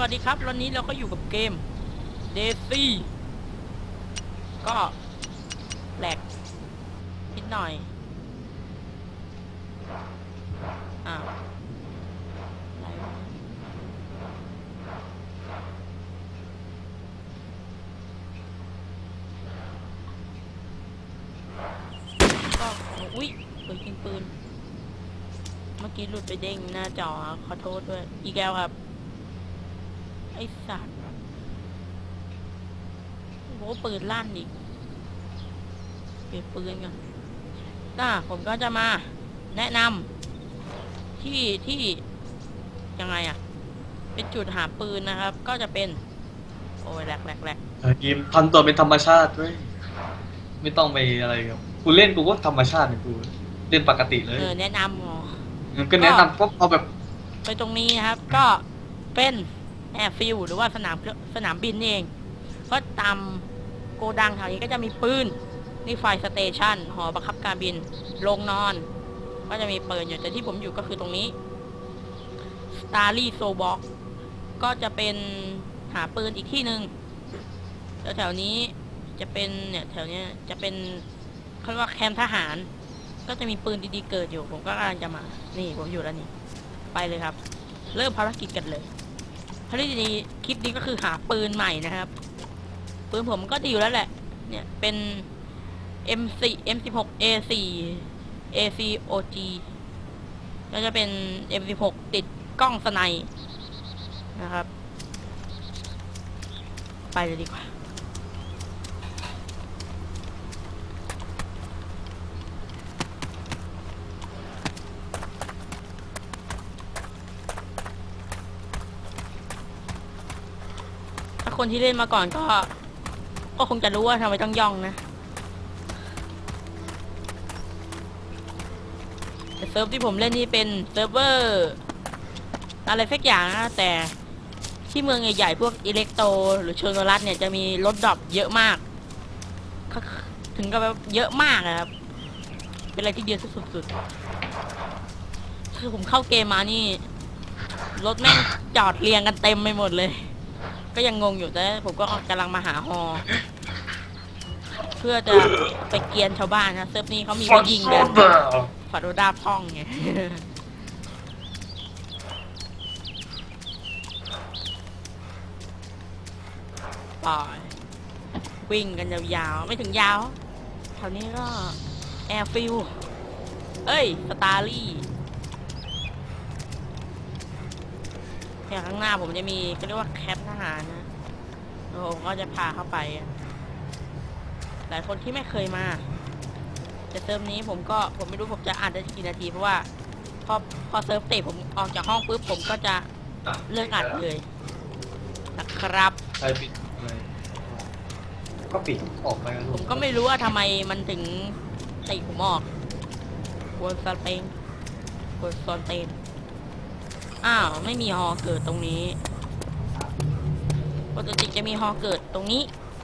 วัสดีครับ วันนี้เราก็อยู่กับเกม d a i s y ก็แหลกนิดหน่อยอ้าอะไรวะก็อุ้ยปืนยิงปืน เมื่อกี้หลุดไปเด้งหน้าจอขอโทษด้วย อีกแล้วครับ ไอสัตว์โว้ปืนลั่นอีกเปลี่ยนปืนกันน่าผมก็จะมาแนะนำที่ที่ยังไงอะเป็นจุดหาปืนนะครับ ก็จะเป็น โอ้ยแหลกแหลกแหลกเออยิมทำตัวเป็นธรรมชาติด้วยไม่ต้องไปอะไรครับกูเล่นกูก็ธรรมชาติเนี่ยกูเล่นปกติเลยเออแนะนำอ๋อก็แนะนำพวกเอาแบบ ไปตรงนี้นะครับ ก็เป็น แอร์ฟิลหรือว่าสนามเครื่องสนามบินนี่เอง ก็ตามโกดังแถวนี้ก็จะมีปืนนี่ไฟสเตชันหอบังคับการบินโรงนอน ก็จะมีปืนอยู่แต่ที่ผมอยู่ก็คือตรงนี้ Starly s o b o x ก็จะเป็นหาปืนอีกที่หนึ่งแล้วแถวนี้จะเป็นเนี่ยแถวเนี้ยจะเป็นเขาเรียกว่าแคมป์ทหาร ก็จะมีปืนดีๆเกิดอยู่ ผมก็กำลังจะมา นี่ผมอยู่แล้วนี่ ไปเลยครับ เริ่มภารกิจกันเลย ภารกิจนี้คลิปนี้ก็คือหาปืนใหม่นะครับ ปืนผมก็ดีอยู่แล้วแหละ เนี่ยเป็น M4 M16 A4 AC OG แล้วจะเป็น M16 ติดกล้องสไนด์นะครับ ไปเลยดีกว่า คนที่เล่นมาก่อนก็ ก็คงจะรู้ว่าทำไมต้องย่องนะแต่เซิร์ฟที่ผมเล่นนี่เป็นเซิร์ฟเวอร์อะไรสักอย่างนะแต่ที่เมืองใหญ่ๆพวกอิเล็กโต หรือเชโนรัสเนี่ยจะมีรถดรอปเยอะมาก ถึงกับแบบเยอะมากอะครับ เป็นอะไรที่เดียวสุดๆคือผมเข้าเกมมานี่ รถแม่งจอดเรียงกันเต็มไปหมดเลย ก็ยังงงอยู่แต่ผมก็กำลังมาหาฮอเพื่อจะไปเกียนชาวบ้านนะเซิร์ฟนี้เขามีไว้ยิงกันฟาโดดาพ่องไงปล่อยวิ่งกันยาวๆ ไม่ถึงยาวแถวนี้ก็ แอร์ฟิลเอ้ย สตาร์ ลี่เนี่ยข้างหน้าผมจะมีก็เรียกว่าแคปทหารนะแล้วผมก็จะพาเข้าไป หลายคนที่ไม่เคยมา แต่เซิร์ฟนี้ผมก็ผมไม่รู้ผมจะอ่านได้กี่นาทีเพราะว่า พอพอเซิร์ฟเตะผมออกจากห้องปุ๊บผมก็จะเลิกอัดเลยนะครับใครปิดอะไรก็ปิดออกไปกันผมก็ไม่รู้ว่าทำไมมันถึงติผมออกกวนสเปงกวนซอนเตน อ้าว ไม่มีฮอเกิดตรงนี้ปกติจะมีฮอเกิดตรงนี้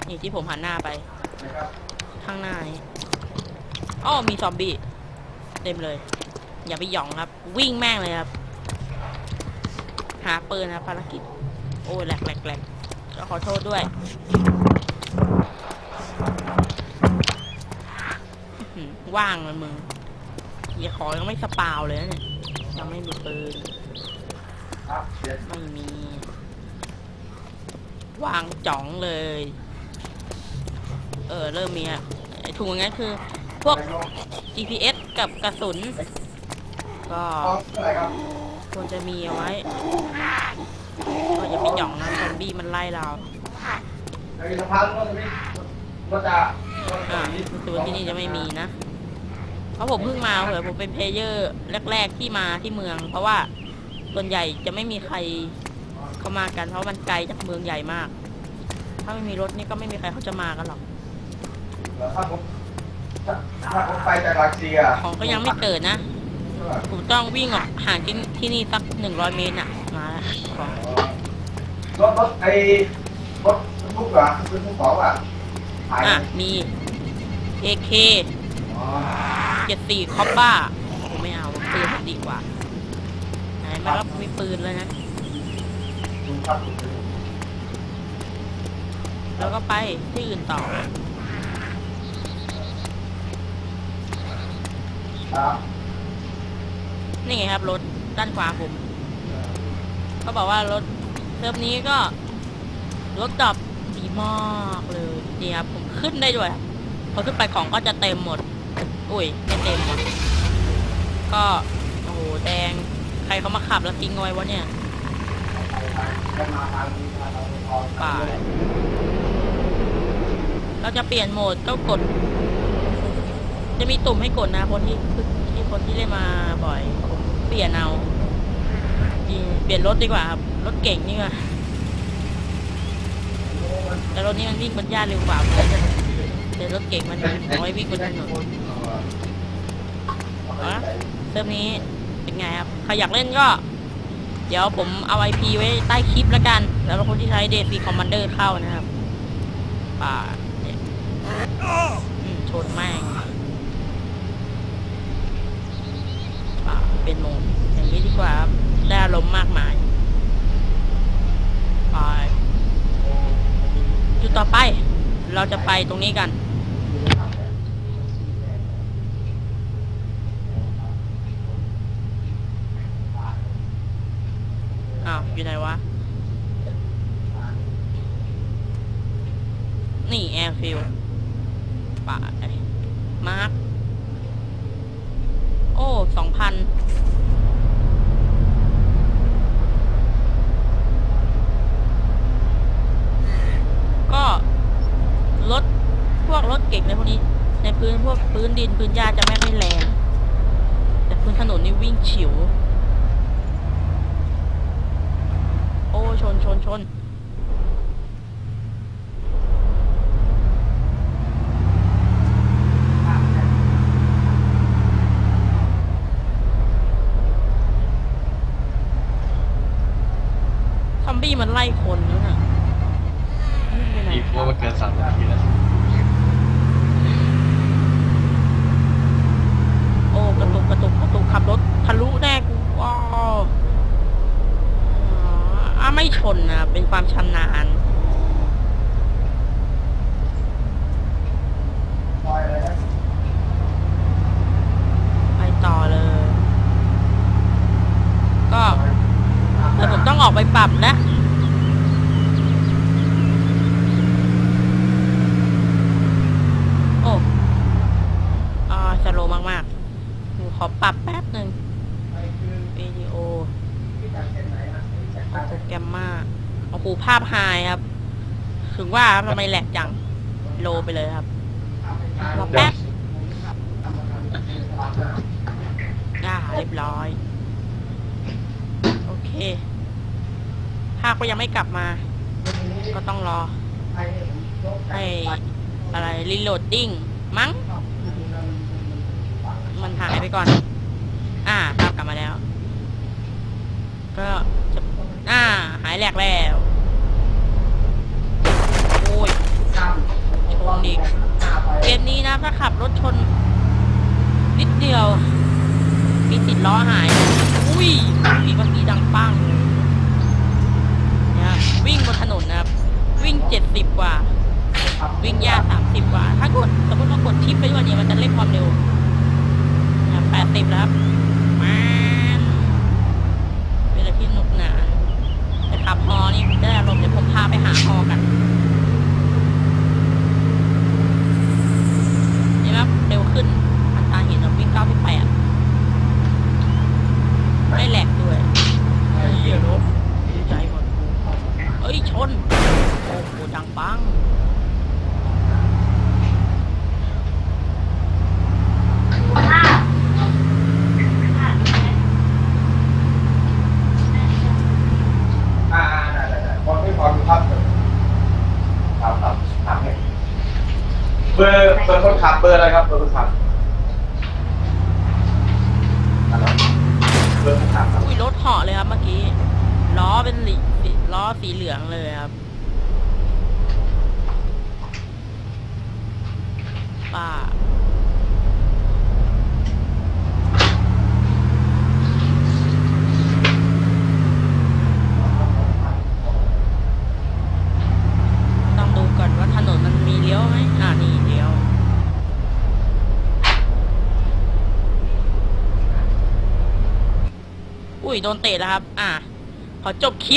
นี่ที่ผมหันหน้าไป ข้างหน้านี้อ้อมีซอมบี้เต็มเลย อย่าไปหย่องครับ วิ่งแม่งเลยครับ หาปืนนะภารกิจ โอ้ยแหลกแหลกแหลกก็ขอโทษด้วยว่างเลยมึงอย่าขอยังไม่สปาวเลยนะเนี่ยยังไม่มีปืน ไม่มี วางจ๋องเลย เออ เริ่มมีอะไอ้ถุงอย่างนั้นคือ พวก GPS กับกระสุน ก็ควรจะมีเอาไว้ก็อย่าไปหย่องนะซอมบี้มันไล่เราอ่าศูนย์ที่นี่จะไม่มีนะ เพราะผมเพิ่งมาเหรอผมเป็นเพลเยอร์แรก ๆที่มาที่เมือง เพราะว่า ส่วนใหญ่จะไม่มีใครเข้ามากัน เพราะมันไกลจากเมืองใหญ่มาก ถ้าไม่มีรถนี่ก็ไม่มีใครเขาจะมากันหรอกถ้าผมถ้าผมไปจากรัสเซียของก็ยังไม่เกิดนะผมต้องวิ่งออกห่างที่ที่นี่สักหนึ่งร้อยเมตรน่ะ มาแล้วของรถรถไอ้รถทุกข์เหรอรถทุกข์ของอะขายอะ มี AK อ๋อเจ็ดสี่คอปบ้าผมไม่เอาปืนผมดีกว่าไห นมารับมีปืนเลยนะ แล้วก็ไปที่อื่นต่อนี่ไงครับรถด้านขวาผมเขาบอกว่ารถเซิร์ฟนี้ก็รถดับดีมากเลยนี่ครับผมขึ้นได้ด้วยพอขึ้นไปของก็จะเต็มหมด อุ้ยไม่เต็มว่ะก็โอ้โหแดง รเขามาขับแล้วทิ้งเอาไว้วะเนี่ยเราพอป่าเราจะเปลี่ยนโหมดก็กด จะมีตุ่มให้กดนะคนที่ที่คนที่เล่นมาบ่อย เปลี่ยนเอาเปลี่ยนรถดีกว่าครับ รถเก่งนี่ว่าแต่รถนี้มันวิ่งบนหญ้าเร็วกว่าแต่รถเก่งมันเอาไว้วิ่งบนถนนเอาละเซิร์ฟนี้ เป็นไงครับ ใครอยากเล่นก็ เดี๋ยวผมเอาไอพีไว้ใต้คลิปแล้วกัน แล้วคนที่ใช้เดซีคอมมานเดอร์เข้านะครับ ป่าเนี่ยชนแม่งป่าเป็นโมอย่างนี้ดีกว่าครับ ได้อารมณ์มากมายไปจุดต่อไป เราจะไปตรงนี้กัน อยู่ไหนวะ นี่แอร์ฟิลป่ามาร์คโอ้สองพันก็รถพวกรถเก่งในพวกนี้ ในพื้นพวกพื้นดินพื้นหญ้าจะไม่ค่อยแรง แต่พื้นถนนนี่วิ่งฉิว โอ้ ชนชนชน ซอมบี้มันไล่คนแล้วน่ะวิ่งไปไหน อีกว่ามันเกินสามนาทีแล้ว โอ้ กระตุกกระตุกกระตุกขับรถทะลุแน่กูว้าวอ๋อ อะไม่ชนนะ เป็นความชำนาญซอยเลยนไปต่อเลย ก็เดี๋ยวผมต้องออกไปปรับนะอ้อ่าสโลว์มากๆผมขอปรับแป๊บหนึ่ง ไปคือ วิดีโอ ที่จากเส้นไหนนะที่จาก เอาโปรแกรมมา โอ้โหภาพไฮครับ ถึงว่าทำไมแหลกจัง โลไปเลยครับรอแป๊บอ่าเรียบร้อย โอเค ภาพก็ยังไม่กลับมา ก็ต้องรอให้อะไรรีโหลดดิ้งมั้ง มันหายไปก่อน อ่าภาพกลับมาแล้ว ก็จะอ่า หายแหลกแล้ว โอ้ย ช นอีเกมนี้นะถ้าขับรถชน นิดเดียว มีติดล้อหาย อุ้ยอุ้ยเมื่อกี้ดังปังนะวิ่งบนถนนนะครับ วิ่งเจ็ดสิบกว่า วิ่งยากสามสิบกว่า ถ้ากดสมมติว่ากดทิปไปวยเนี่ยมันจะเร่งความเร็วแปดสิบแล้วครับมาเป็นอะไรที่หนุกหนาแต่ขับฮอนี่ได้อารมณ์เดี๋ยวผมพาไปหาฮอกันนี่ครับเร็วขึ้น อัตราเห็นเราวิ่งเก้าสิบแปดไม่แหลกด้วยเฮ้ยเดี๋ยวรถใจหมดเอ้ย ชน โอ้โหดังปัง อ่าได้ได้ได้พอไม่พอดูภาพเถอะครับครับถามเลยเบอร์เบอร์คนขับเบอร์อะไรครับเบอร์คนขับฮัลโหลเบอร์คนขับครับ อุ้ยรถเหาะเลยครับเมื่อกี้ ล้อเป็นหลีสีล้อสีเหลืองเลยครับ ป่า ต้องดูก่อนว่าถนนมันมีเลี้ยวไหมอ่านี่เลี้ยว อุ้ยโดนเตะแล้วครับ อะ ขอจบคลิป